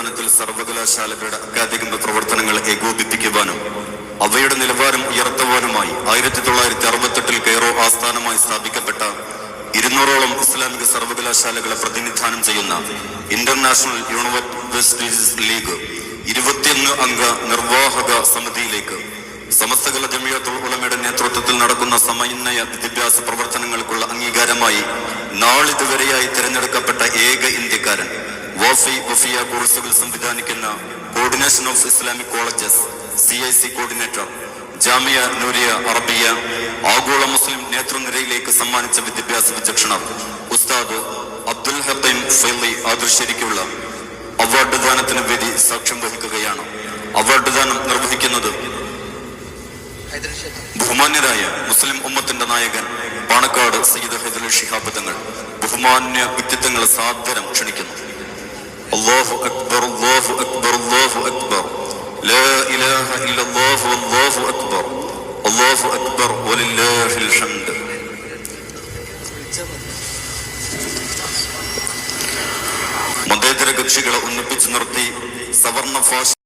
അടിസ്ഥാനത്തിൽ സർവകലാശാലകളുടെ അക്കാദമിക പ്രവർത്തനങ്ങൾ ഏകോപിപ്പിക്കുവാനും അവയുടെ നിലവാരം ഉയർത്തുവാനുമായി ആയിരത്തി തൊള്ളായിരത്തി അറുപത്തെട്ടിൽ കെയറോ ആസ്ഥാനമായി സ്ഥാപിക്കപ്പെട്ട ഇരുന്നൂറോളം ഇസ്ലാമിക സർവകലാശാലകളെ പ്രതിനിധാനം ചെയ്യുന്ന ഇന്റർനാഷണൽ യൂണിവേഴ്സിറ്റീസ് ലീഗ് ഇരുപത്തിയൊന്ന് അംഗ നിർവാഹക സമിതിയിലേക്ക് സമസ്തകല ജമിയത്തുൽ ഉളമയുടെ നേതൃത്വത്തിൽ നടക്കുന്ന സമന്വയ വിദ്യാഭ്യാസ പ്രവർത്തനങ്ങൾക്കുള്ള അംഗീകാരമായി നാളിതുവരെയായി തിരഞ്ഞെടുക്കപ്പെട്ട ഏക ഇന്ത്യക്കാരൻ വഫി വഫിയ കോഴ്സുകൾ സംവിധാനിക്കുന്ന coordination of Islamic colleges C I C coordinator Jamia Nooriya Arabiya ആഗോള മുസ്ലിം നേതൃനിരയിലേക്ക് സമ്മാനിച്ച വിദ്യാഭ്യാസ വിചക്ഷണർ ഉസ്താദ് അബ്ദുൽ ഹത്തീം ഫൈലി ആദർശരിക്കുള്ള അവാർഡ് ദാനത്തിന് വേദി സാക്ഷ്യം വഹിക്കുകയാണ്. അവാർഡ് ദാനം നിർവഹിക്കുന്നത് ബഹുമാന്യരായ മുസ്ലിം ഉമ്മത്തിന്റെ നായകൻ പാണക്കാട് സയ്യിദ് ഹൈദുൽ ഷിഹാബ് തങ്ങൾ ബഹുമാന്യ വ്യക്തിത്വങ്ങളെ സാദരം ക്ഷണിക്കുന്നു. അല്ലാഹു അക്ബർ അല്ലാഹു അക്ബർ അല്ലാഹു അക്ബർ ലാ ഇലാഹ ഇല്ലല്ലാഹു അല്ലാഹു അക്ബർ അല്ലാഹു അക്ബർ വലില്ലാഹിൽ ഹംദ് മതേതര കക്ഷികളെ ഒന്നിപ്പിച്ചു നിർത്തി സവർണ ഫാഷ